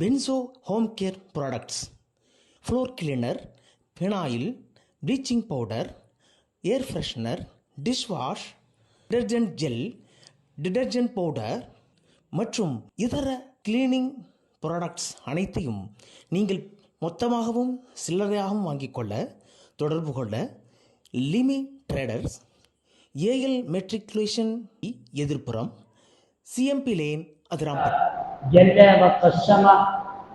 Benzo home care products. Floor cleaner phenyl bleaching powder air freshener dishwash detergent gel detergent powder மற்றும் இதர cleaning products அனைத்தையும் நீங்கள் மொத்தமாகவும் சில்லறையாகவும் வாங்கிக் கொள்ள தொடர்பு கொள்ள லிமி ட்ரேடர்ஸ் ஏஎல் மெட்ரிகுலேஷன் எதிர்ப்புறம் சிஎம்பி லேன் அதிராம்பட் جل وقسم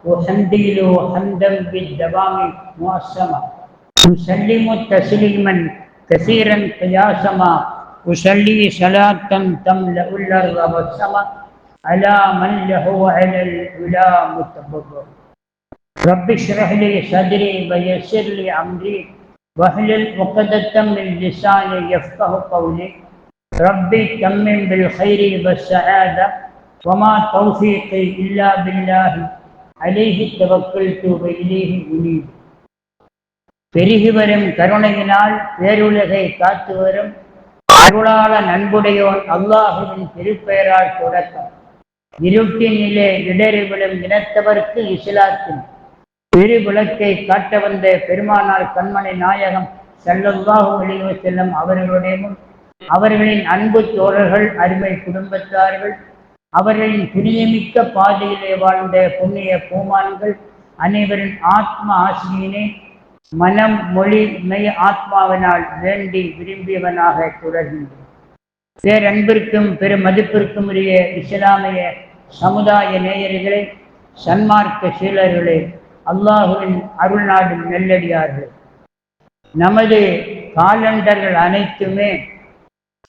وحمدي له حمدا بالدوام مؤسما نسلم تسليما كثيرا قياسما. أصلي صلاة تملأ الأرض والسماء على من له على العلا متبرر رب اشرح لي صدري ويسر لي أمري. واحلل عقدة من لساني يفقه قولي. ربي تمم بالخير والسعادة. وما توفيقي إلا بالله عليه توكلت وإليه أنيب பெருகி வரும் கருணையினால் பேருலகை காத்து வரும் அருளாள நண்புடையோன் அல்லாஹுவின் திருப்பெயரால் தொடக்கம் இருட்டினிலே இடறி விழும் இனத்தவர்க்கு இஸ்லாத்தின் பெரு விளக்கை காட்ட வந்த பெருமானார் கண்மணி நாயகம் ஸல்லல்லாஹு அலைஹி வஸல்லம் அவர்களுடையவும் அவர்களின் அன்பு தோழர்கள் அருமை குடும்பத்தார்கள் அவர்கள் புனியமிக்க பாதையிலே வாழ்ந்த புண்ணிய பூமான்கள் அனைவரின் ஆத்ம ஆசிரியனே மனம் மொழி மெய் ஆத்மாவினால் வேண்டி விரும்பியவனாக தொடர்கின்றேன் பேரன்பிற்கும் பெரும் மதிப்பிற்கும் உரிய இஸ்லாமிய சமுதாய நேயர்களே சன்மார்க்க சீலர்களே அல்லாஹுவின் அருள்நாடும் நெல்லடியார்கள். நமது காலண்டர்கள் அனைத்துமே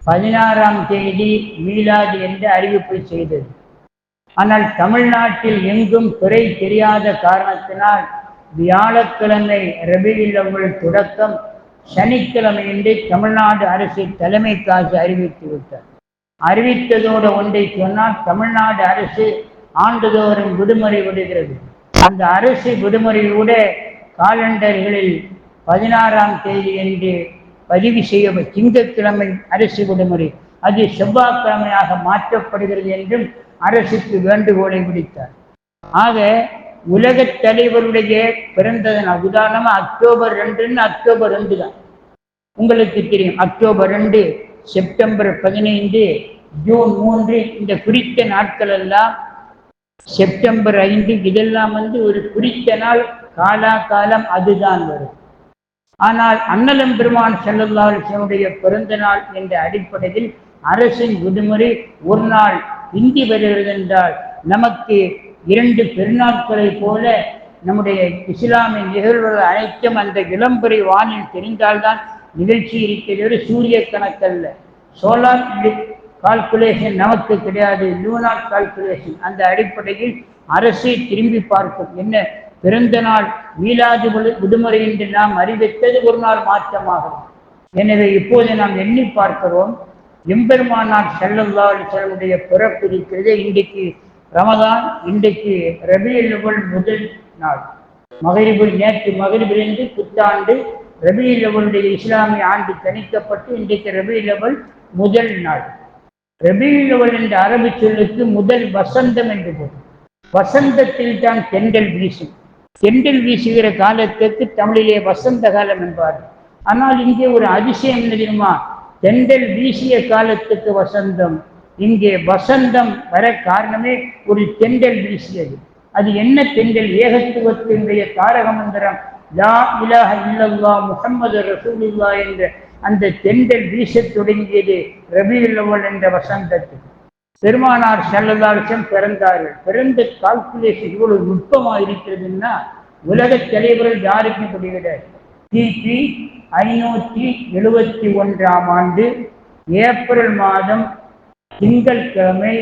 பதினாறாம் தேதி மீலாது என்று அறிவிப்பு செய்தது. ஆனால் தமிழ்நாட்டில் எங்கும் குறை தெரியாத காரணத்தினால் வியாழக்கிழமை ரபியில் தொடக்கம் சனிக்கிழமை என்று தமிழ்நாடு அரசு தலைமை காசு அறிவித்து விட்டார் அறிவித்ததோடு ஒன்றை சொன்னால் தமிழ்நாடு அரசு ஆண்டுதோறும் விடுமுறை விடுகிறது. அந்த அரசு விடுமுறையோட காலண்டர்களில் பதினாறாம் தேதி என்று பதிவு செய்ய திங்கட்கிழமை அரசு விடுமுறை. அது செவ்வாய்க்கிழமையாக மாற்றப்படுகிறது என்றும் அரசுக்கு வேண்டுகோளை விடுத்தார். ஆக உலக தலைவருடைய பிறந்த உதாரணமாக உதாரணமா அக்டோபர் ரெண்டுன்னு அக்டோபர் ரெண்டு தான். உங்களுக்கு தெரியும் அக்டோபர் ரெண்டு செப்டம்பர் பதினைந்து ஜூன் மூன்று இந்த குறித்த நாட்கள் எல்லாம் செப்டம்பர் ஐந்து இதெல்லாம் வந்து ஒரு குறித்த நாள் காலா காலம் அதுதான் வரும். ஆனால் அண்ணலம் பெருமான் செல்லல்லாவுடைய பிறந்த நாள் என்ற அடிப்படையில் அரசின் விடுமுறை ஒரு நாள் இந்தி வருகிறது என்றால் நமக்கு இரண்டு பெருநாட்களைப் போல நம்முடைய இஸ்லாமிய நிகழ்வுகள் அனைத்தும் அந்த இளம்புரை வானில் தெரிந்தால்தான் நிகழ்ச்சி இருக்கிறது சூரிய கணக்கல்ல. சோலார் கால்குலேஷன் நமக்கு கிடையாது லூனார் கால்குலேஷன் அந்த அடிப்படையில் அரசை திரும்பி பார்க்கும். என்ன? பிறந்த நாள் மீலாது விடுமுறை என்று நாம் அறிவித்தது ஒரு நாள் மாற்றமாகும். எனவே இப்போது நாம் எண்ணி பார்க்கிறோம் எம்பெருமானார் செல்லல்லா செல்லுடைய பிறப்பு இருக்கிறது. இன்றைக்கு ரமதான் இன்றைக்கு ரபியுல் முதல் நாள். மகரிபுல் நேற்று மகரிபிலிருந்து புத்தாண்டு ரபியுல் இஸ்லாமிய ஆண்டு கணிக்கப்பட்டு இன்றைக்கு ரபியுல் முதல் நாள். ரபியுல் என்ற அரபு சொல்லுக்கு முதல் வசந்தம் என்று பொருள். வசந்தத்தில் தான் தென்றல் வீசும். தென்றல் வீசுகிற காலத்துக்கு தமிழிலே வசந்த காலம் என்பார்கள் ஆனால் இங்கே ஒரு அதிசயம் என்ன தெரியுமா? தென்றல் வீசிய காலத்துக்கு வசந்தம். இங்கே வசந்தம் வர காரணமே ஒரு தென்றல் வீசியது. அது என்ன தென்றல்? ஏகத்துவத்தினுடைய தாரக மந்திரம் லா இலாஹ இல்லல்லா முகம்மது ரசூலுல்லா என்ற அந்த தென்றல் வீசத் தொடங்கியது ரபியுல் என்ற வசந்தத்துக்கு. பெருமானார் செல்லதாரிசம் பிறந்தார்கள் பிறந்த கால்குலேஷன் இவ்வளவு நுட்பமாக இருக்கிறதுன்னா உலக தலைவர்கள் யாருக்கும் கிடையாது கிபி ஐநூற்றி எழுபத்தி ஒன்றாம் ஆண்டு ஏப்ரல் மாதம் திங்கட்கிழமை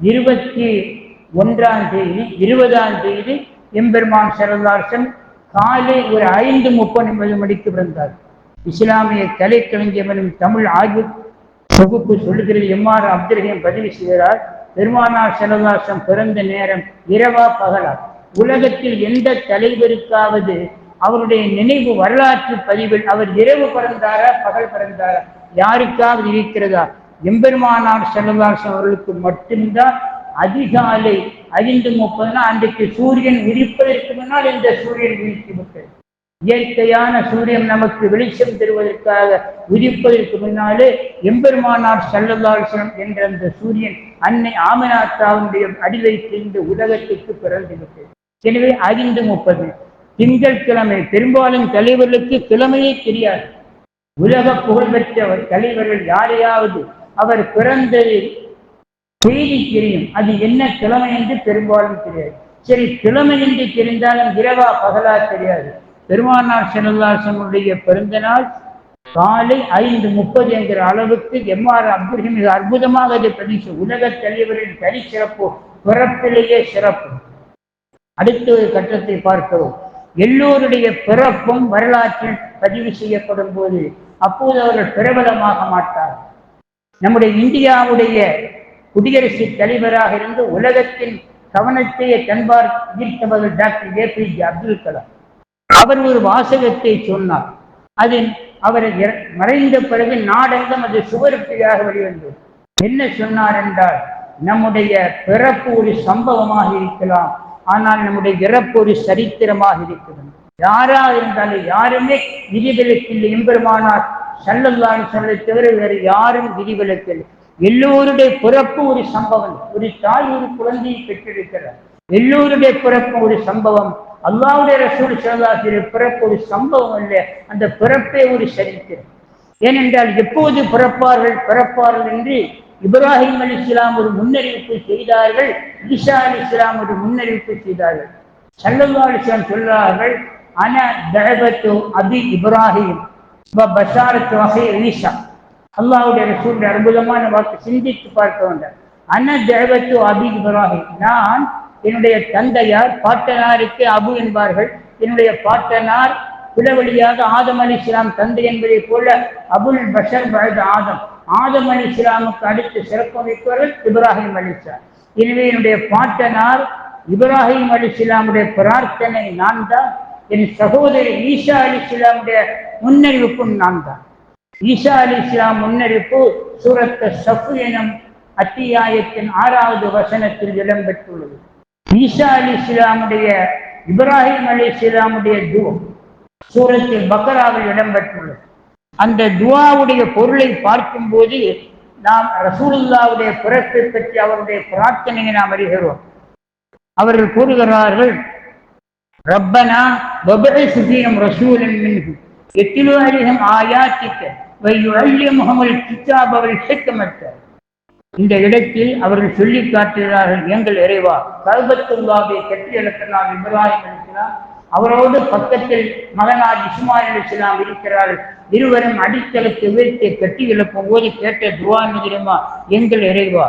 இருபத்தி ஒன்றாம் தேதி இருபதாம் தேதி எம்பெருமான் சரதாசன் காலை ஒரு ஐந்து முப்பது மணிக்கு பிறந்தார். இஸ்லாமிய கலைக்கலைஞர் தமிழ் ஆய்வு தொகுப்பு சொல்லுகிறது எம்மாறு அப்துல் பதிவு செய்கிறார்? பெருமானார் செலவாசம் பிறந்த நேரம் இரவா பகலா உலகத்தில் எந்த தலைவருக்காவது அவருடைய நினைவு வரலாற்று பதிவில் அவர் இரவு பிறந்தாரா பகல் பிறந்தாரா? யாருக்காவது இருக்கிறதா? எம்பெருமானார் செலவாசம் அவர்களுக்கு மட்டும்தான் அதிகாலை ஐந்து முப்பதுனா அன்றைக்கு சூரியன் உதிப்பதற்கு முன்னால் இந்த சூரியன் வீழ்ச்சி விட்டது இயற்கையான சூரியன் நமக்கு வெளிச்சம் தருவதற்காக உதிப்பதற்கு முன்னாலே எம்பெருமானார் சல்லதாசனம் என்ற அந்த சூரியன் அன்னை ஆமனாத்தாவுடைய அடிவைக்கு இந்த உலகத்திற்கு பிறந்து விட்டது. எனவே ஐந்து முப்பது. திங்கட்கிழமை பெரும்பாலும் தலைவர்களுக்கு கிழமையே தெரியாது. உலக புகழ்பெற்ற தலைவர்கள் யாரையாவது அவர் பிறந்தது செய்தி தெரியும். அது என்ன கிழமை என்று பெரும்பாலும் தெரியாது. சரி கிழமை என்று தெரிந்தாலும் இரவா பகலா தெரியாது. பெருமானார் செல்லல்லாசனுடைய பிறந்த நாள் காலை ஐந்து முப்பது என்கிற அளவுக்கு எம்ஆர் அப்துல் மிக அற்புதமாக அதை பிரதிச்சு உலக தலைவரின் தனி சிறப்பு பிறப்பிலேயே சிறப்பு. அடுத்த ஒரு கட்டத்தை பார்க்கிறோம். எல்லோருடைய பிறப்பும் வரலாற்றில் பதிவு செய்யப்படும் போது அப்போது அவர்கள் பிரபலமாக மாட்டார். நம்முடைய இந்தியாவுடைய குடியரசு தலைவராக இருந்து உலகத்தின் கவனத்தை தன்பார் ஈர்த்தவர்கள் doctor A P J Abdul Kalam. அவர் ஒரு வாசகத்தை சொன்னார். அது அவர் இற- மறைந்த பிறகு நாடெங்கும் அது சுவருக்கையாக வெளிவந்தது. என்ன சொன்னார் என்றால் நம்முடைய பிறப்பு ஒரு சம்பவமாக இருக்கலாம். ஆனால் நம்முடைய இறப்பு ஒரு சரித்திரமாக இருக்கிறது. யாரா இருந்தாலும் யாருமே விதிவிலக்கில் எம்பெருமானார் சல்லல்லாஹு சொல்லை தவிர வேறு யாரும் விதிவிலக்கில்லை. எல்லோருடைய பிறப்பு ஒரு சம்பவம். ஒரு தாய் ஒரு குழந்தையை பெற்றிருக்கிறார். எல்லோருடைய பிறப்பு ஒரு சம்பவம். அல்லாவுடைய ரசூல் சிவதாசிரிய பிறப்பு ஒரு சம்பவம் அல்ல. அந்த பிறப்பே ஒரு சரித்திரம். ஏனென்றால் எப்போது பிறப்பார்கள்? பிறப்பார்கள் என்று இப்ராஹிம் அலி இஸ்லாம் ஒரு முன்னறிவிப்பு செய்தார்கள். ஈசா அலி இஸ்லாம் ஒரு முன்னறிவிப்பு செய்தார்கள். சல்லல்லா அலிஸ்லாம் சொல்றார்கள் அன தஹபத்து அபி இப்ராஹிம் பசாரத்து வகை ஈசா அல்லாவுடைய ரசூல் அற்புதமான வாக்கு சிந்தித்து பார்க்க வேண்டாம் அன தஹபத்து அபி இப்ராஹிம். நான் என்னுடைய தந்தையார் பாட்டனாருக்கு அபு என்பார்கள். என்னுடைய பாட்டனார் பிளவழியாக ஆதம் அலி இஸ்லாம் தந்தை என்பதை போல அபுல் பஷர் பழது ஆதம். ஆதம் அலி இஸ்லாமுக்கு அடுத்து சிறப்பமைப்பவர்கள் இப்ராஹிம் அலி இஸ்லாம். எனவே என்னுடைய பாட்டனார் இப்ராஹிம் அலி இஸ்லாமுடைய பிரார்த்தனை நான் தான் என் சகோதரி ஈஷா அலி இஸ்லாமுடைய முன்னறிவிப்பும் நான் தான் ஈஷா அலி இஸ்லாம் முன்னறிவிப்பு சூரத்த சஃபு எனும் அத்தியாயத்தின் ஆறாவது வசனத்தில் இடம்பெற்றுள்ளது ஈசா அலி இஸ்லாமுடைய இப்ராஹிம் அலி இஸ்லாமுடைய துவா சூரத்தில் பக்கராவில் இடம்பெற்றுள்ளது. அந்த துவாவுடைய பொருளை பார்க்கும்போது நாம் ரசூலுல்லாவுடைய பிறப்பை பற்றி அவருடைய பிரார்த்தனையை நாம் அறிகிறோம். அவர்கள் கூறுகிறார்கள் ரப்பனா வபஇஸ் ரசூலின் ரசூலன் மின்ஹு யத்லு ஆயாத்திக்க வையு வ முகமது கிதாப வல் ஹிக்மத்த. இந்த இடத்தில் அவர்கள் சொல்லி காட்டுகிறார்கள் எங்கள் இறைவா கல்பத்துல்லாவை கட்டி எழுப்பினார் இப்ராஹிம் அலிஸ்லாம் அவரோடு பக்கத்தில் மகனார் இஸ்மாயில் அலிஸ்லாம் இருக்கிறார்கள். இருவரும் அடித்தளத்தை உயர்த்தி கட்டி எழுப்பும் போது கேட்ட துவா என்ன எங்கள் இறைவா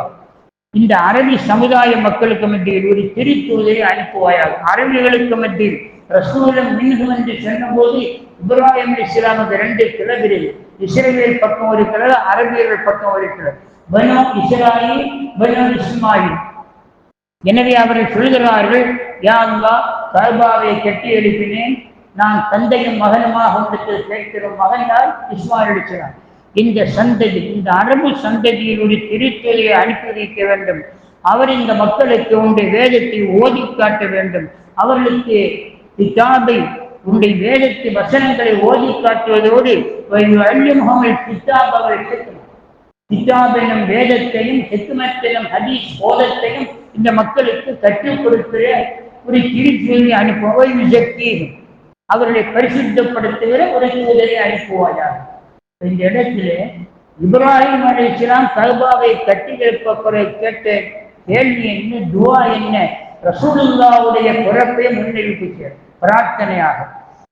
இந்த அரபி சமுதாய மக்களுக்கு மத்தியில் ஒரு திருத்தூதரை அனுப்புவாயாக அரபிகளுக்கு மத்தியில் ரசூலம் மின்ஹு என்று சொன்னபோது இப்ராஹிம் இஸ்லாமுக்கு ரெண்டு கிளவிரில் இஸ்ரேல் பக்கம் ஒரு கிளர் அரபியர்கள் பக்கம் ஒரு கிளர் பனு இஸ்ராயில் பனு இஸ்மாயில். எனவே அவர்கள் சொல்கிறார்கள் யா கர்பாவை கட்டி எழுப்பினேன். நான் தந்தையும் மகனுமாக உங்களுக்கு கேட்கிறோம் மகன்தான் இஸ்மாயில் அடிக்கிறார் இந்த சந்ததி இந்த அரபு சந்ததியில் ஒரு திருத்தொழியை அனுப்பி வைக்க வேண்டும். அவர் இந்த மக்களுக்கு உன்னுடைய வேதத்தை ஓதி காட்ட வேண்டும். அவர்களுக்கு கிதாபை உன்னுடைய வேதத்தை வசனங்களை ஓதி காட்டுவதோடு அள்ளி முகமல் கிதாப் அவர்கள் கேட்கணும் வேதத்தையும் ஹெக்குமத்தையும் ஹதீஸ் போதத்தையும் இந்த மக்களுக்கு கற்றுக் கொடுக்கிற ஒரு திருச்சியை அனுப்புவோம் சக்தி அவர்களை பரிசுத்தப்படுத்துகிற ஒரு தூதரை அனுப்புவாயாக. இந்த இடத்துல இப்ராஹிம் அலிஸ்லாம் கல்பாவை கட்டி எழுப்பக்குறை கேட்ட கேள்வி என்ன துவா என்ன? ரசூலுல்லாவுடைய பிறப்பை முன்னெடுப்பு பிரார்த்தனையாக.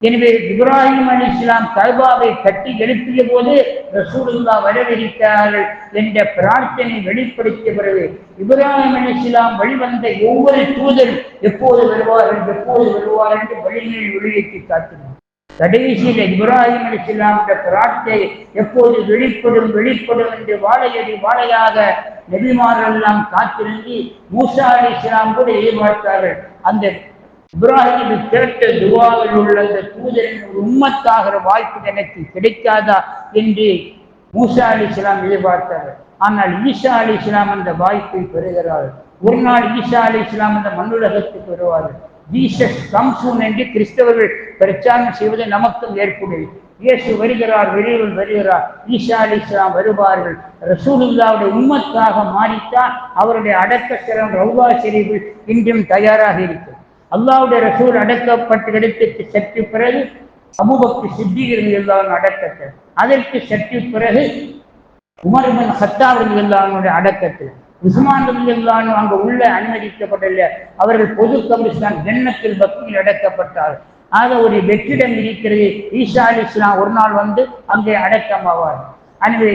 எனவே இப்ராஹிம் அலி இஸ்லாம் கல்பாவை கட்டி எழுப்பிய போது ரசூலுல்லா வரவேற்கிறார்கள் என்ற பிரார்த்தனை வெளிப்படுத்திய பிறகு இப்ராஹிம் அலி இஸ்லாம் வழிவந்த ஒவ்வொரு தூதர் எப்போது வருவார்கள் எப்போது வருவார் என்று வழிகளில் வெளியேற்றி காட்டினார். கடைசியில் இப்ராஹிம் அலி இஸ்லாமுடைய பிரார்த்தை எப்போது வெளிப்படும் வெளிப்படும் என்று வாழையடி வாழையாக நெபிமாரெல்லாம் காத்திருந்து மூசா அலி இஸ்லாம் கூட எதிர்பார்த்தார்கள் அந்த இப்ராஹிம் திரட்ட துவாவில் உள்ள அந்த தூதரின் ஒரு உம்மத்தாகிற வாய்ப்பு எனக்கு கிடைக்காதா என்று மூசா அலி இஸ்லாம் எதிர்பார்த்தார்கள். ஆனால் ஈசா அலி இஸ்லாம் அந்த வாய்ப்பை பெறுகிறார்கள். ஒரு நாள் ஈசா அலி இஸ்லாம் அந்த மண்ணுலகத்துக்கு வருவார்கள். ஜீசஸ் கம்சூன் என்று கிறிஸ்தவர்கள் பிரச்சாரம் செய்வது நமக்கும் ஏற்புடையது. இயேசு வருகிறார் வெளியூர் வருகிறார். ஈஷா அலி இஸ்லாம் வருவார்கள். ரசூலுல்லாவுடைய உண்மத்தாக மாறித்தான் அவருடைய அடக்கஸ்தலம் ரவுவா செறிவு இன்றும் தயாராக இருக்கிறது. அல்லாவுடைய ரசூல் அடக்கப்பட்ட இடத்திற்கு சற்று பிறகு அபுபக்தி சித்திகர் எல்லாம் அடக்கத்தில் அதற்கு சற்று பிறகு உமர் பின் ஹத்தாப் அடக்கத்தில் உஸ்மான் ரலியல்லாஹு அங்க உள்ள அனுமதிக்கப்படல. அவர்கள் பொது கமிஷன் ஜன்னத்தில் பக்தியில் அடக்கப்பட்டார். ஆக ஒரு வெற்றிடம் இருக்கிறது. ஈஷா அலி இஸ்லாம் ஒரு நாள் வந்து அங்கே அடக்கமாவார். எனவே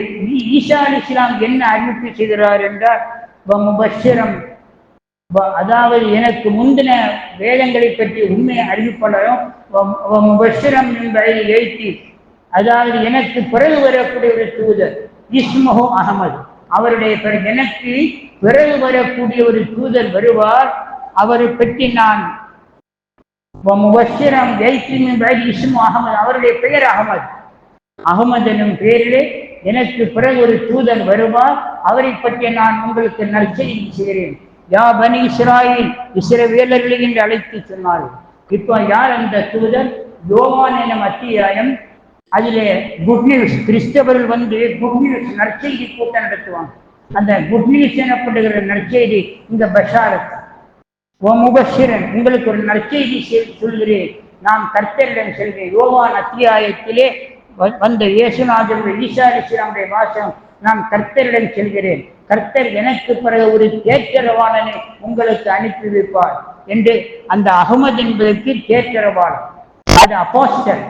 ஈஷா அலி இஸ்லாம் என்ன அறிவிப்பு செய்கிறார் என்றால் அதாவது எனக்கு முந்தின வேதங்களை பற்றி உண்மையை அறிவிப்பாளரும் முபஷரம் என்பதை எழுத்தி. அதாவது எனக்கு பிறகு வரக்கூடிய ஒரு தூதர் இஸ்மஹோ அகமது அவருடைய எனக்கு பிறகு வரக்கூடிய ஒரு தூதர் வருவார். அவரை பற்றி நான் வஸ்ரம் ஜெய்சிம் என்பதை இஸ்மு அகமது அவருடைய பெயர் அகமது அகமது எனும் பெயரிலே எனக்கு பிறகு ஒரு தூதன் வருவார். அவரை பற்றி நான் உங்களுக்கு நற்செய்தி செய்கிறேன். யா பனி இஸ்ராயில் இஸ்ரவேலர்களை என்று அழைத்து சொன்னார்கள். இப்போ யார் அந்த தூதர்? யோவான் எனும் அத்தியாயம் அதிலே குட் நியூஸ் கிறிஸ்தவர்கள் வந்து குட் நியூஸ் நற்செய்தி கூட்டம் நடத்துவாங்க. அந்த குட் நியூஸ் எனப்படுகிற நற்செய்தி இந்த பஷாரத். ஓ முபஷிரன் உங்களுக்கு ஒரு நற்செய்தி சொல்கிறேன். நான் கர்த்தரிடம் செல்வேன். யோவான் அத்தியாயத்திலே வ- வந்த இயேசுநாதருடைய ஈசா அலிஸ்லாமுடைய வாசம் நான் கர்த்தரிடம் செல்கிறேன். கர்த்தர் எனக்கு பிறகு ஒரு தேற்றரவாளனை உங்களுக்கு அனுப்பி வைப்பார் என்று அந்த அகமது என்பதற்கு தேற்றரவாளன் அது அப்போஸ்டல்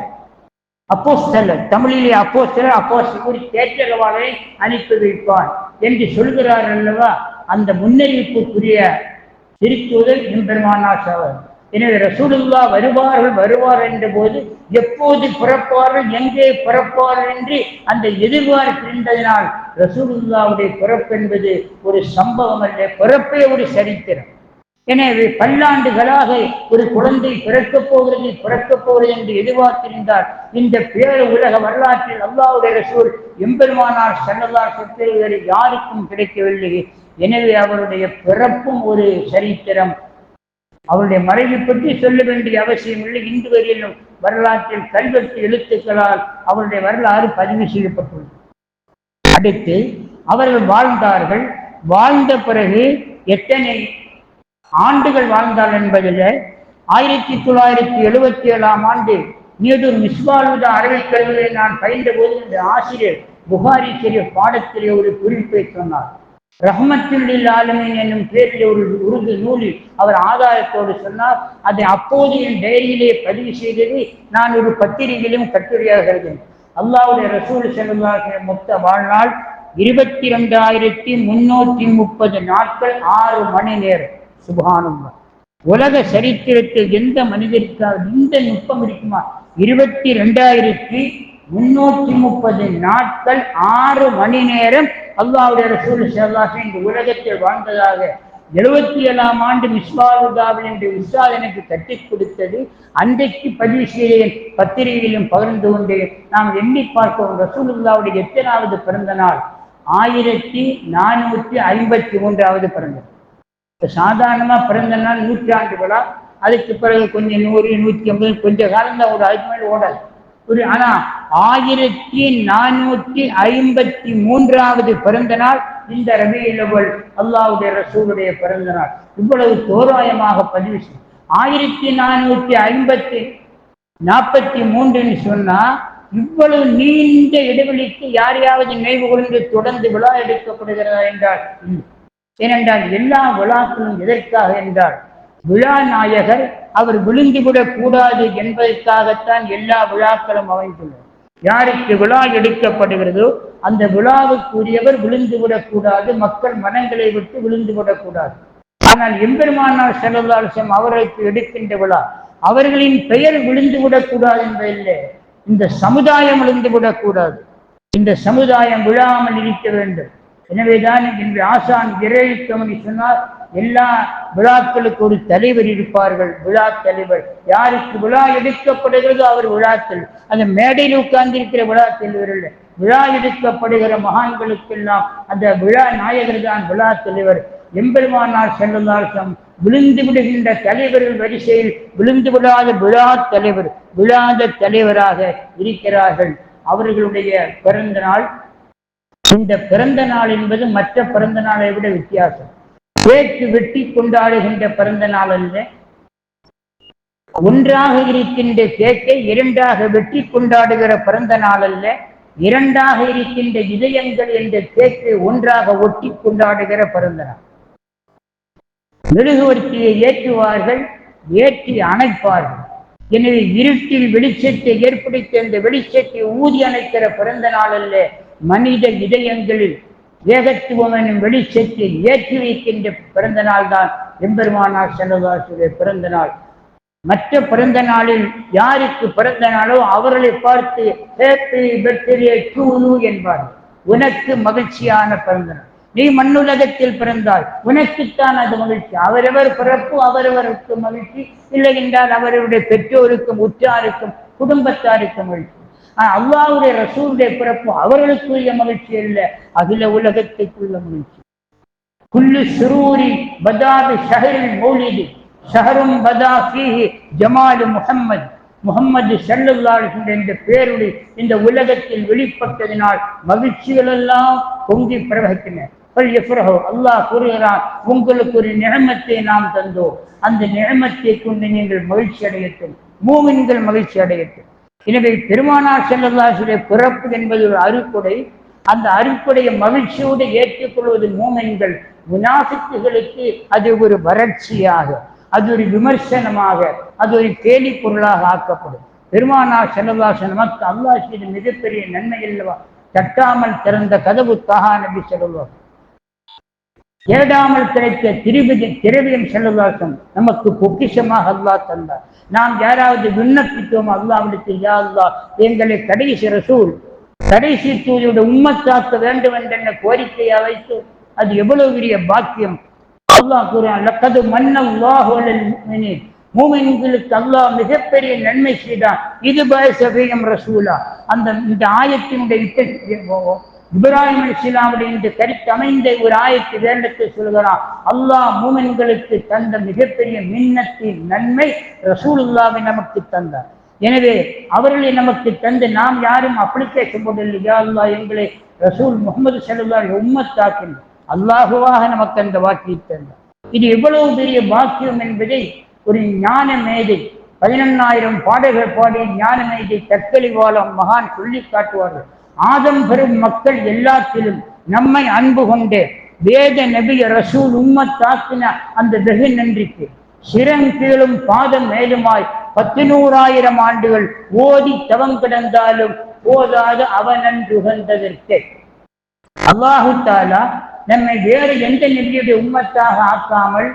அப்போஸ்தலர் தமிழிலே அப்போஸ்தலர் அப்போஸ்டல் ஒரு தேற்றரவாளனை அனுப்பி வைப்பான் என்று சொல்கிறார் அல்லவா? அந்த முன்னறிவிப்புக்குரிய திருத்தூதர் எம்பெருமானார் சாவர் எனவே ரசூலுல்லா வருவார்கள் வருவார் என்ற போது எப்போது பிறப்பார்கள் எங்கே பிறப்பார்கள் என்று அந்த எதிர்பார்ப்பு இருந்ததினால் ரசூலுல்லாவுடைய பிறப்பு என்பது ஒரு சம்பவம் அல்ல பிறப்பே ஒரு சரித்திரம். எனவே பல்லாண்டுகளாக ஒரு குழந்தை பிறக்கப் போகிறது பிறக்கப் போகிறது என்று எதிர்பார்த்திருந்தார் இந்த பேர உலக வரலாற்றில் அல்லாவுடைய ரசூல் எம்பெருமானார் சன்னதார் சொற்கள் யாருக்கும் கிடைக்கவில்லை. எனவே அவருடைய பிறப்பும் ஒரு சரித்திரம். அவருடைய மறைவை பற்றி சொல்ல வேண்டிய அவசியம் இல்லை. இந்து வரையிலும் வரலாற்றில் கல்வெட்டு எழுத்துக்களால் அவருடைய வரலாறு பதிவு செய்யப்பட்டுள்ளது. அடுத்து அவர்கள் வாழ்ந்தார்கள். வாழ்ந்த பிறகு எத்தனை ஆண்டுகள் வாழ்ந்தார் என்பதில் ஆயிரத்தி தொள்ளாயிரத்தி எழுபத்தி ஏழாம் ஆண்டு நீடூர் மிஸ்பாலுதா அரபிக் கல்வியை நான் பயின்ற போது இந்த ஆசிரியர் புகாரி சிறிய பாடத்திலே ஒரு குறிப்பை சொன்னார். ரஹ்மத்துள்ளில் ஆலமீன் என்னும் பேரில் ஒரு உருது நூலில் அவர் ஆதாரத்தோடு சொன்னார் அதை அப்போது என் டைரியிலே பதிவு செய்தது நான் ஒரு பத்திரிகையிலும் கட்டுரையாக எழுதினேன் அல்லாவுடைய ரசூல் செல்வார்கள் மொத்த வாழ்நாள் இருபத்தி ரெண்டாயிரத்தி முன்னூற்றி முப்பது நாட்கள் ஆறு மணி நேரம். சுபானுல்லா உலக சரித்திரத்தில் எந்த மனிதருக்காக இந்த நுட்பம் இருக்குமா? இருபத்தி ரெண்டாயிரத்தி முன்னூற்றி முப்பது நாட்கள் ஆறு மணி நேரம் அல்லாவுடைய ரசூல் செல்லாச இந்த உலகத்தில் வாழ்ந்ததாக எழுபத்தி ஏழாம் ஆண்டு மிஸ்வாருதாவில் என்று உஷா எனக்கு கற்றுக் கொடுத்தது. அன்றைக்கு பதிவு செய்தேன் பத்திரிகையிலும் பகிர்ந்து கொண்டேன் நாம் எண்ணி பார்க்கிறோம் ரசூலுல்லாவுடைய எத்தனாவது பிறந்த நாள்? ஆயிரத்தி நானூற்றி ஐம்பத்தி மூன்றாவது பிறந்த இப்போ சாதாரணமாக சாதாரணமா பிறந்த நாள் நூற்றாண்டு விழா. அதுக்கு பிறகு கொஞ்சம் நூறு நூற்றி ஐம்பது கொஞ்ச காலம் தான் ஒரு அதுக்கு மேல ஓடாது ஒரு ஆனா ஆயிரத்தி நானூற்றி ஐம்பத்தி மூன்றாவது பிறந்த நாள். இந்த ரபியுலவல் அல்லாவுடைய ரசூலுடைய பிறந்த நாள். இவ்வளவு தோராயமாக பதிவு செய்யும் ஆயிரத்தி நானூற்றி ஐம்பத்தி நாற்பத்தி மூன்றுன்னு சொன்னா இவ்வளவு நீண்ட இடைவெளிக்கு யாரையாவது நினைவு கொண்டு தொடர்ந்து விழா எடுக்கப்படுகிறதா என்றால் ஏனென்றால் எல்லா விழாக்களும் எதற்காக என்றால் விழா நாயகர் அவர் விழுந்துவிடக் கூடாது என்பதற்காகத்தான் எல்லா விழாக்களும் அமைந்துள்ளது யாருக்கு விழா எடுக்கப்படுகிறதோ அந்த விழாவுக்குரியவர் விழுந்துவிடக் கூடாது மக்கள் மனங்களை விட்டு விழுந்துவிடக் கூடாது. ஆனால் எம்பெருமானார் செல்லதாசம் அவர்களுக்கு எடுக்கின்ற விழா அவர்களின் பெயர் விழுந்துவிடக் கூடாது என்பதில்லை. இந்த சமுதாயம் விழுந்துவிடக் கூடாது. இந்த சமுதாயம் விழாமல் இருக்க வேண்டும். எனவேதான் இன்று ஆசான் விரைவிக்கமணி சொன்னால் எல்லா விழாக்களுக்கு ஒரு தலைவர் இருப்பார்கள். விழா தலைவர். யாருக்கு விழா எடுக்கப்படுகிறதோ அவர் விழாக்கள் அந்த மேடையில் உட்கார்ந்திருக்கிற விழா தலைவர் இல்லை விழா எடுக்கப்படுகிற மகான்களுக்கெல்லாம் அந்த விழா நாயகர் தான் விழா தலைவர். எம்பெருமானார் செல்லுந்தார்சம் விழுந்து விடுகின்ற தலைவர்கள் வரிசையில் விழுந்து விடாத விழா தலைவர் விழாத தலைவராக இருக்கிறார்கள். அவர்களுடைய பிறந்த நாள் இந்த பிறந்த நாள் என்பது மற்ற பிறந்த நாளை விட வித்தியாசம். பேச்சு வெட்டி கொண்டாடுகின்ற பிறந்த நாள் அல்ல. ஒன்றாக இருக்கின்ற கேக்கை இரண்டாக வெட்டி கொண்டாடுகிற பிறந்த நாள் அல்ல. இரண்டாக இருக்கின்ற இதயங்கள் என்ற கேக்கை ஒன்றாக ஒட்டி கொண்டாடுகிற பிறந்த நாள். மெழுகுவர்த்தியை ஏற்றுவார்கள் ஏற்றி அணைப்பார்கள். எனவே இருட்டில் வெளிச்சத்தை ஏற்படுத்தி அந்த வெளிச்சத்தை ஊதி அணைக்கிற பிறந்த நாள் அல்ல. மனித இதயங்களில் ஏகத்துவம் வெளிச்சத்தை ஏற்றி வைக்கின்ற பிறந்த நாள் தான் எம்பெருமானார் செல்லதாசுடைய பிறந்த நாள் மற்ற பிறந்த நாளில் யாருக்கு பிறந்த நாளோ அவர்களை பார்த்து ஹேப்பி பர்த்டே யூ என்பார்கள் உனக்கு மகிழ்ச்சியான பிறந்த நாள் நீ மண்ணுலகத்தில் பிறந்தால் உனக்குத்தான் அது மகிழ்ச்சி. அவரவர் பிறப்பு அவரவருக்கு மகிழ்ச்சி. இல்லை என்றால் அவருடைய பெற்றோருக்கும் உற்றாருக்கும் குடும்பத்தாருக்கும் மகிழ்ச்சி. ஆனா அல்லாவுடைய ரசூலுடைய பிறப்பு அவர்களுக்குரிய மகிழ்ச்சி அல்ல அகில உலகத்துக்குள்ள மகிழ்ச்சி. குல்லு சுரூரி பதாது ஷஹரில் மௌலிது ஷஹரும் பதா ஃபீஹி ஜமாலு முஹம்மது. முகம்மது செல்லுள்ளார்கள் என்ற பேருடைய இந்த உலகத்தில் வெளிப்பட்டதினால் மகிழ்ச்சிகள் எல்லாம் பொங்கி பிரவகிக்கின்றன. அல்லாஹ் கூறுகிறான் உங்களுக்கு ஒரு நியமத்தை நாம் தந்தோம். அந்த நியமத்தை கொண்டு நீங்கள் மகிழ்ச்சி அடையட்டும் மூவின்கள் மகிழ்ச்சி அடையட்டும் எனவே பெருமானார் செல்லல்லாசுடைய பிறப்பு என்பது ஒரு அருக்குடை அந்த அருக்குடையை மகிழ்ச்சியோடு ஏற்றுக்கொள்வது மூமென்கள் விநாசித்துகளுக்கு அது ஒரு வறட்சியாக அது ஒரு விமர்சனமாக அது ஒரு கேலி பொருளாக ஆக்கப்படும். பெருமானார் செல்லல்லாசன் நமக்கு அல்லாஹ் செய்த மிகப்பெரிய நன்மை அல்லவா? தட்டாமல் திறந்த கதவு தகா நபி செல்வார் தேடாமல் கிடைத்த திருவிதி திரவியம் செல்லுவாசம் நமக்கு பொக்கிஷமாக அல்லா தந்தார். நாம் யாராவது விண்ணப்பித்தோம் அல்லாவிடத்தில் யா எங்களை கடைசி ரசூல் கடைசி தூதியோட உம்மத்தாக்க வேண்டும் என்ற கோரிக்கையை வைத்து அது எவ்வளவு பெரிய பாக்கியம். அல்லாஹ் கூறான் லக்கது மன்னல்லாஹு மூமின்களுக்கு அல்லாஹ் மிகப்பெரிய நன்மை செய்தான். இது பயசபியம் ரசூலா. அந்த இந்த ஆயத்தினுடைய இப்ராஹிம் இஸ்லாமுடைய இந்த கருத்து அமைந்த ஒரு ஆயத்து வேண்டத்தை சொல்கிறான். அல்லாஹ் மூமன்களுக்கு தந்த மிகப்பெரிய மின்னத்தின் நன்மை ரசூலுல்லாவை நமக்கு தந்தார். எனவே அவர்களை நமக்கு தந்து நாம் யாரும் அப்ளிகேஷன் போடவில்லை யா அல்லாஹ் எங்களை ரசூல் முகமது சல்லல்லாஹு உம்மத்தாக்கினார் அல்லாஹுவாக நமக்கு அந்த வாக்கியை தந்தார். இது எவ்வளவு பெரிய பாக்கியம் என்பதை ஒரு ஞான மேதை பதினெண்ணாயிரம் பாடல்கள் பாடி ஞான மேதை தற்கொலைவாளம் மகான் சொல்லி காட்டுவார்கள். ஆதம் பெறும் மக்கள் எல்லாத்திலும் நம்மை அன்பு கொண்டு வேத நபிய ரசூல் உம்மத்தாக்கின அந்த வெகு நன்றிக்கு சிறங்கீழும் பாதம் மேலுமாய் பத்து நூறாயிரம் ஆண்டுகள் ஓதி தவம் கிடந்தாலும் போதாது அவனன்று உகந்ததற்கு. அல்லாஹு தாலா நம்மை வேறு எந்த நபியுடைய உம்மத்தாக ஆக்காமல்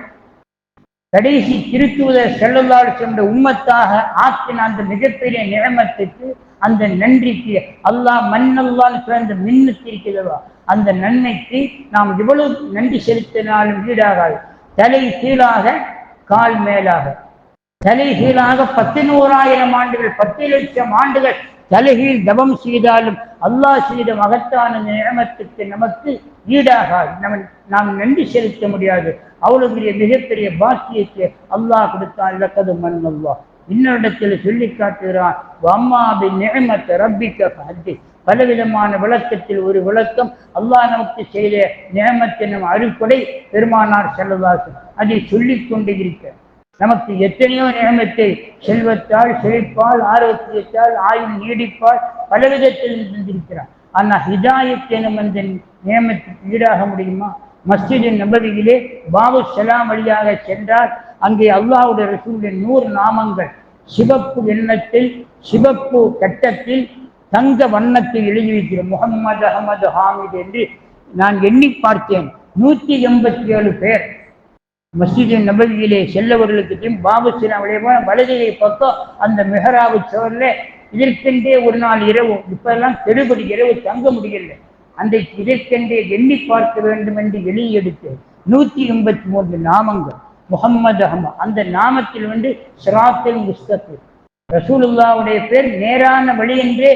கடைசி திருத்துவதர் செல்லல்லால் சென்ற உம்மத்தாக ஆக்கின அந்த மிகப்பெரிய நியமத்துக்கு அந்த நன்றிக்கு அல்லாஹ் மண்ணல்லால் பிறந்த மின்னுக்கு இருக்கிறதா? அந்த நன்மைக்கு நாம் எவ்வளவு நன்றி செலுத்தினாலும் ஈடாகாது. தலை கீழாக கால் மேலாக. தலை கீழாக பத்து ஆண்டுகள் பத்து லட்சம் ஆண்டுகள் தலைகீழ் தவம் செய்தாலும் அல்லாஹ் செய்த மகத்தான நியமத்துக்கு நமக்கு ஈடாகாது. நம்ம நாம் நன்றி செலுத்த முடியாது. அவ்வளவு பெரிய மிகப்பெரிய பாக்கியத்தை அல்லாஹ் கொடுத்தான் இலக்கது மண் இன்னொரு இன்னொரிடத்தில் சொல்லி காட்டுகிறான் அம்மாபி நியமத்தை ரப்பிக்க பலவிதமான விளக்கத்தில் ஒரு விளக்கம் அல்லாஹ் நமக்கு செய்த நியமத்தின் அறுப்படை பெருமானார் செல்லதாசன் அதை சொல்லிக் கொண்டு இருக்க நமக்கு எத்தனையோ நியமத்தை செல்வத்தால் செழிப்பால் ஆரோக்கியத்தால் ஆயுள் நீடிப்பால் பலவிதத்தில் தந்திருக்கிறார் ஆனால் ஹிதாயத் எனும் அந்த நியமத்துக்கு ஈடாக முடியுமா? மஸ்ஜிதின் நபதியிலே பாபு செலாம் வழியாக சென்றால் அங்கே அல்லாவுடைய ரசூலுடைய நூறு நாமங்கள் சிவப்பு எண்ணத்தில் சிவப்பு கட்டத்தில் தங்க வண்ணத்தில் எழுதி வைக்கிறோம் முகம்மது அகமது ஹாமித் என்று நான் எண்ணி பார்த்தேன். நூற்றி எண்பத்தி ஏழு பேர் மஸ்ஜிதின் நபதியிலே செல்லவர்களுக்கு தெரியும் பாபு சினாவிலே போன வலதையை பக்கம் அந்த மெஹராவு சோரில். இதற்கென்றே ஒரு நாள் இரவு இப்பெல்லாம் தெருபடி இரவு தங்க முடியல அந்த இதற்கென்றே எண்ணி பார்க்க வேண்டும் என்று வெளியெடுத்து நூற்றி எண்பத்தி மூன்று நாமங்கள். முகம்மது அஹம அந்த நாமத்தில் வந்து சிராத்தில் முஸ்தத்து ரசூலுல்லாவுடைய பேர் நேரான வழி என்றே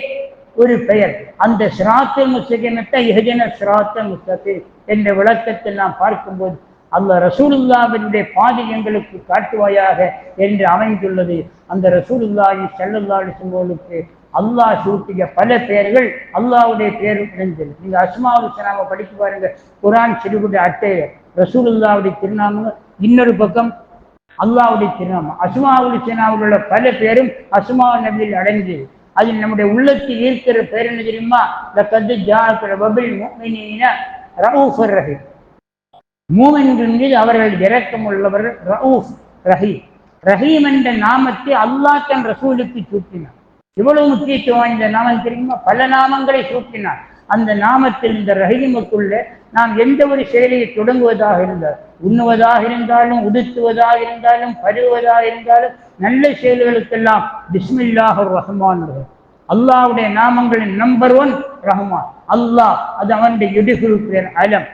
ஒரு பெயர். அந்த சிராத்தல் முஸ்தகிமத்தை எஹஜன சிராத்தல் முஸ்தத்து என்ற விளக்கத்தை நாம் பார்க்கும்போது அல்ல ரசூலுல்லாவினுடைய பாதை எங்களுக்கு காட்டுவாயாக என்று அமைந்துள்ளது. அந்த ரசூலுல்லாயின் செல்லுல்லா அலைஹி அல்லாஹ் சூட்டிய பல பெயர்கள் அல்லாஹ்வுடைய பேரும் இணைந்தது நீங்க அஸ்மாவுல் சனாவை படித்து பாருங்க. குரான் சிறுகுடைய அட்டையில ரசூலுல்லாவுடைய திருநாமம் இன்னொரு பக்கம் அல்லாவுடைய திருநாமம். அஸ்மாவுல் சலாமில் உள்ள பல பேரும் அஸ்மா நபியில் அடைந்தது அதில் நம்முடைய உள்ளத்தில் ஈர்க்கிற பேர் என்ன தெரியுமா? லக்கத்து ஜாக்கிற பபில் ரவுஃபர் ரஹீம். மீது அவர்கள் இறக்கம் உள்ளவர் ரவுஃப் ரஹீம். ரஹீம் என்ற நாமத்தை அல்லாஹ் தன் ரசூலுக்கு சூட்டினார் இவ்வளவு முக்கியத்துவம் வாய்ந்த நாமம் தெரியுமா? பல நாமங்களை சூட்டினார். அந்த நாமத்தில் இந்த ரஹீமுக்குள்ள நாம் எந்த ஒரு செயலையை தொடங்குவதாக இருந்தால் உண்ணுவதாக இருந்தாலும் உடுத்துவதாக இருந்தாலும் பருவதாக இருந்தாலும் நல்ல செயல்களுக்கெல்லாம் பிஸ்மில்லாஹ் ரஹ்மான் அல்லாவுடைய நாமங்களின் நம்பர் ஒன் ரஹ்மான். அல்லாஹ் அது அவனுடைய இடுகுள் அலம்.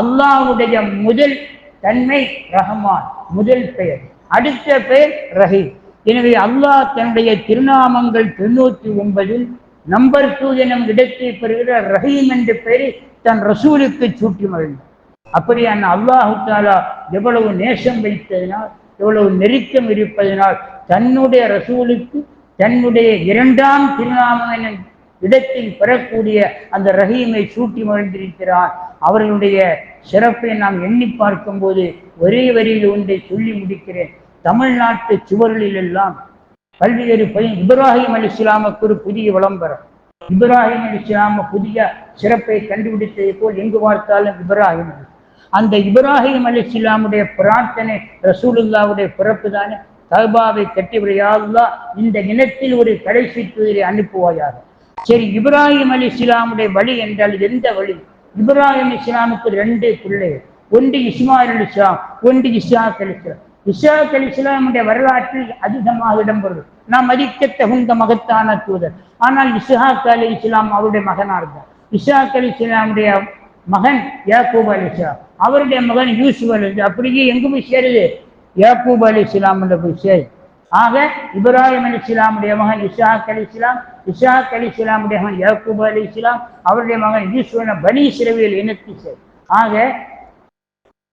அல்லாவுடைய முதல் தன்மை ரஹ்மான் முதல் பெயர். அடுத்த பெயர் ரஹீம். எனவே அல்லாஹ் தன்னுடைய திருநாமங்கள் தொண்ணூற்றி ஒன்பதில் நம்பர் டூ எனும் இடத்தை பெறுகிற ரஹீம் என்ற பெயரை தன் ரசூலுக்கு சூட்டி மகிழ்ந்தார். அப்படியான அல்லாஹு தாலா எவ்வளவு நேசம் வைத்ததினால் எவ்வளவு நெருக்கம் இருப்பதனால் தன்னுடைய ரசூலுக்கு தன்னுடைய இரண்டாம் திருநாமம் எனும் இடத்தில் பெறக்கூடிய அந்த ரஹீமை சூட்டி மகிழ்ந்திருக்கிறான் அவர்களுடைய சிறப்பை நாம் எண்ணி பார்க்கும்போது ஒரே வரியில் ஒன்றை சொல்லி முடிக்கிறேன். தமிழ்நாட்டு சுவர்களில் எல்லாம் பல்வேறு பையன் இப்ராஹிம் அலி இஸ்லாமுக்கு ஒரு புதிய விளம்பரம் இப்ராஹிம் அலி இஸ்லாம புதிய சிறப்பை கண்டுபிடித்ததை போல் எங்கு பார்த்தாலும் இப்ராஹிம். அலி அந்த இப்ராஹிம் அலி இஸ்லாமுடைய பிரார்த்தனை ரசூலுல்லாவுடைய பிறப்பு தானே கல்பாவை கட்டிவிடையாதுல்லா இந்த இனத்தில் ஒரு கடைசி தூதரை அனுப்புவாயாக. சரி இப்ராஹிம் அலி இஸ்லாமுடைய வழி என்றால் எந்த வழி? இப்ராஹிம் இஸ்லாமுக்கு ரெண்டு பிள்ளைகள் ஒன்று இஸ்மாயில் அலி இஸ்லாம் ஒன்று இஸ்ஹாக் அலி இஸ்லாம் இஸ்ஹாக் இஸ்லாமுடைய வரலாற்றில் அதிகமாக இடம்பெறும். நாம் மதிக்க தகுந்த மகத்தான தூதர். ஆனால் இஸ்ஹாக் அலி இஸ்லாம் அவருடைய மகனார் இருந்தார் இஸ்ஹாக் அலி இஸ்லாமுடைய மகன் யாக்கூப் அலி இஸ்லாம். அவருடைய மகன் யூசுப் அலி அப்படியே எங்கு போய் சேருது? யாக்கூப் அலி இஸ்லாம் போய் சேரு. ஆக இப்ராஹிம் அலி இஸ்லாமுடைய மகன் இஷாக் அலி இஸ்லாம் இஷாக் அலி இஸ்லாமுடைய மகன் யாக்கூப் அலி இஸ்லாம் அவருடைய மகன் யூசுவன பனி சிறவியல் இணைத்து சேர். ஆக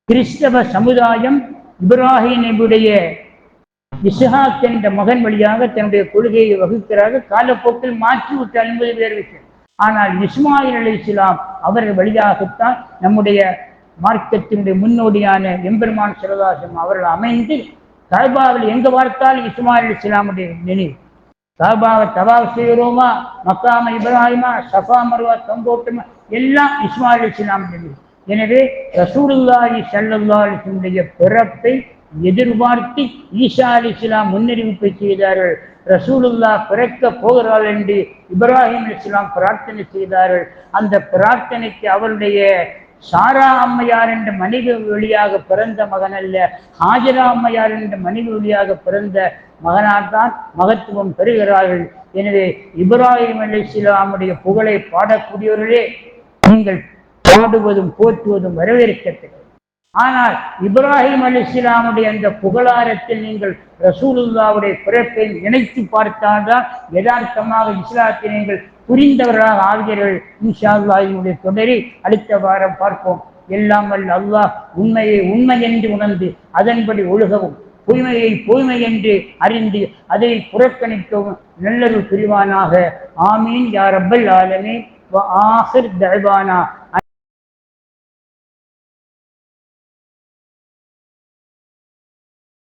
கிறிஸ்தவ சமுதாயம் இப்ராஹிம் நபியுடைய இசுஹாக் என்ற மகன் வழியாக தன்னுடைய கொள்கையை வகுக்கிறார்கள் காலப்போக்கில் மாற்றி விட்டு என்பது வேறு விஷயம் ஆனால் இஸ்மாயில் அலி இஸ்லாம் அவர்கள் வழியாகத்தான் நம்முடைய மார்க்கத்தினுடைய முன்னோடியான எம்பெருமான் சிவதாசம் அவர்கள் அமைந்து கல்பாவில் எங்கு பார்த்தாலும் இஸ்மாயில் இஸ்லாமுடைய நினைவு. காபாவை தவாப் செய்கிறோமா? மக்காம இப்ராஹிமா சஃபா மருவா தம்போட்டமா? எல்லாம் இஸ்மாயில் இஸ்லாம் நினைவு. எனவே ரசூலுல்லாஹி ஸல்லல்லாஹு பிறப்பை எதிர்பார்த்து ஈசா அலி இஸ்லாம் முன்னறிவிப்பை செய்தார்கள். ரசூலுல்லா பிறக்க போகிறாள் என்று இப்ராஹிம் இஸ்லாம் பிரார்த்தனை செய்தார்கள். அந்த பிரார்த்தனைக்கு அவருடைய சாரா அம்மையார் என்ற மனைவி வழியாக பிறந்த மகன் அல்ல ஹாஜரா அம்மையார் என்ற மனைவி வழியாக பிறந்த மகனால்தான் மகத்துவம் பெறுகிறார்கள். எனவே இப்ராஹிம் அலி இஸ்லாமுடைய புகழை பாடக்கூடியவர்களே நீங்கள் பாடுவதும் போற்றுவதும் வரவேற்கத்தக்கது. ஆனால் இப்ராஹிம் அலி இஸ்லாமுடைய அந்த புகழாரத்தில் நீங்கள் ரசூலுல்லாவுடைய பிறப்பை நினைத்து பார்த்தால்தான் யதார்த்தமாக இஸ்லாத்தை நீங்கள் புரிந்தவர்களாக ஆகிறீர்கள் இன்ஷா அல்லாஹினுடைய தொடரை அடுத்த வாரம் பார்ப்போம். எல்லாம் வல்ல அல்லாஹ் உண்மையை உண்மை என்று உணர்ந்து அதன்படி ஒழுகவும் பொய்மையை பொய்மை என்று அறிந்து அதை புறக்கணிக்கவும் நல்லொரு புரிவானாக. ஆமீன். யார் அப்பல் ஆலமே வ ஆஹிர்